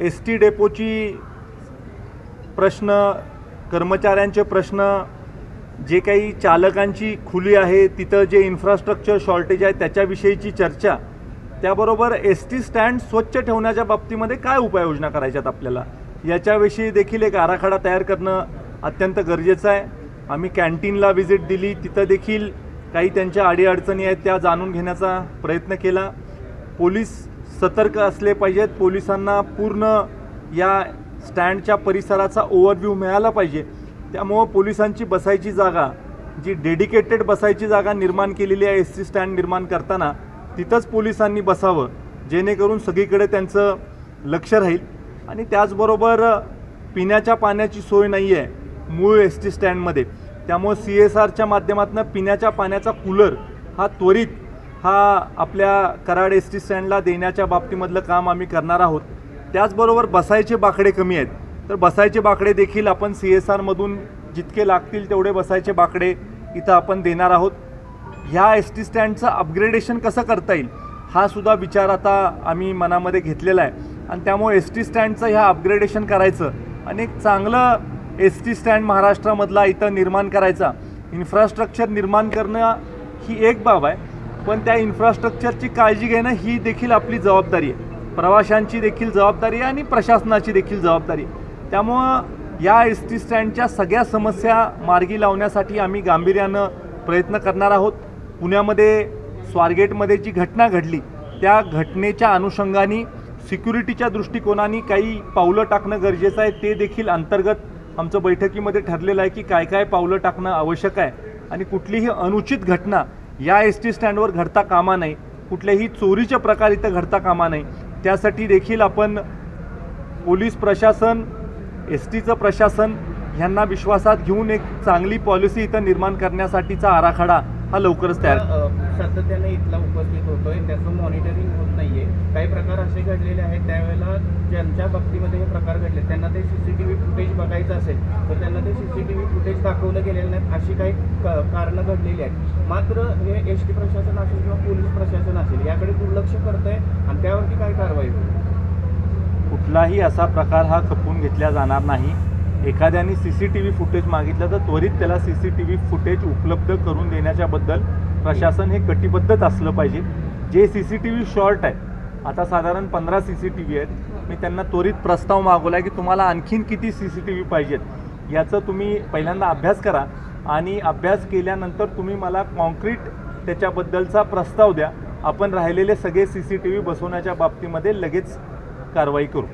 S T डेपोची प्रश्न कर्मचाऱ्यांचे प्रश्न जे काही चालकांची खुली आहे तिथं जे इन्फ्रास्ट्रक्चर शॉर्टेज आहे त्याच्याविषयीची चर्चा त्याबरोबर एस टी स्टँड स्वच्छ ठेवण्याच्या बाबतीमध्ये काय उपाययोजना करायच्यात आपल्याला? याच्याविषयी देखील एक आराखडा तयार करणं अत्यंत गरजेचं आहे. आम्ही कॅन्टीनला व्हिजिट दिली. तिथं देखील काही त्यांच्या अडीअडचणी आहेत त्या जाणून घेण्याचा प्रयत्न केला. पोलीस सतर्क असले पाहिजेत. पोलिसांना पूर्ण या स्टँडच्या परिसराचा ओव्हरव्ह्यू मिळाला पाहिजे. त्यामुळं पोलिसांची बसायची जागा जी डेडिकेटेड बसायची जागा निर्माण केलेली आहे एस टी स्टँड निर्माण करताना तिथंच पोलिसांनी बसावं. जेणेकरून सगळीकडे त्यांचं लक्ष राहील. आणि त्याचबरोबर पिण्याच्या पाण्याची सोय नाही आहे मूळ एस टी स्टँडमध्ये. त्यामुळं सी एस आरच्या माध्यमातून पिण्याच्या पाण्याचा कूलर हा त्वरित हा आपल्या कराड एस टी स्टँडला देण्याच्या बाबतीमधलं काम आम्ही करणार आहोत. त्याचबरोबर बसायचे बाकडे कमी आहेत. तर बसायचे बाकडे देखील आपण सी एस आरमधून जितके लागतील तेवढे बसायचे बाकडे इथं आपण देणार आहोत. ह्या एस टी स्टँडचं अपग्रेडेशन कसं करता येईल हा सुद्धा विचार आता आम्ही मनामध्ये घेतलेला आहे. आणि त्यामुळे एस टी स्टँडचं ह्या अपग्रेडेशन करायचं आणि एक चांगलं एस टी स्टँड महाराष्ट्रामधला इथं निर्माण करायचा. इन्फ्रास्ट्रक्चर निर्माण करणं ही एक बाब आहे. पण त्या इन्फ्रास्ट्रक्चरची काळजी घेणं ही देखील आपली जबाबदारी आहे. प्रवाशांची देखील जबाबदारी आहे आणि प्रशासनाची देखील जबाबदारी आहे. त्यामुळं या एस टी स्टँडच्या सगळ्या समस्या मार्गी लावण्यासाठी आम्ही गांभीर्यानं प्रयत्न करणार आहोत. पुण्यामध्ये स्वारगेटमध्ये जी घटना घडली त्या घटनेच्या अनुषंगाने सिक्युरिटीच्या दृष्टिकोनाने काही पावलं टाकणं गरजेचं आहे. ते देखील अंतर्गत आमचं बैठकीमध्ये ठरलेलं आहे की काय काय पावलं टाकणं आवश्यक आहे. आणि कुठलीही अनुचित घटना या एस टी स्टँडवर घडता कामा नाही कुठल्याही चोरीचे प्रकार इथं घडता कामा नाही त्यासाठी देखील आपण पोलीस प्रशासन एस टीचं प्रशासन ह्यांना विश्वासात घेऊन एक चांगली पॉलिसी इथं निर्माण करण्यासाठीचा आराखडा हा लवकरच तयार सातत्याने इथला उपस्थित होतोय. त्याचं मॉनिटरिंग होत नाही. काही प्रकार असे घडलेले आहेत त्यावेळेला ज्यांच्या बाबतीमध्ये हे प्रकार घडले त्यांना ते C C T V footage बघायचं असेल तर त्यांना ते C C T V footage दाखवलं गेलेलं नाहीत अशी काही कारणं घडलेली आहेत. मात्र हे एस टी प्रशासन असेल किंवा पोलीस प्रशासन असेल याकडे दुर्लक्ष करतंय आणि त्यावरती काय कारवाई होईल? कुठलाही असा प्रकार हा खपवून घेतला जाणार नाही. एखाद्याने C C T V footage मागितलं तर त्वरित त्याला C C T V footage उपलब्ध करून देण्याच्याबद्दल प्रशासन हे कटिबद्धच असलं पाहिजे. जे C C T V short आहे आता साधारण पंधरा सी सी टी व्ही आहेत. मी त्यांना त्वरित प्रस्ताव मागवला आहे की तुम्हाला आणखीन किती सी सी टी व्ही पाहिजेत? याचं तुम्ही पहिल्यांदा अभ्यास करा आणि अभ्यास केल्यानंतर तुम्ही मला कॉन्क्रीट त्याच्याबद्दलचा प्रस्ताव द्या. आपण राहिलेले सगळे सी सी टी व्ही बसवण्याच्या बाबतीमध्ये लगेच कारवाई करू.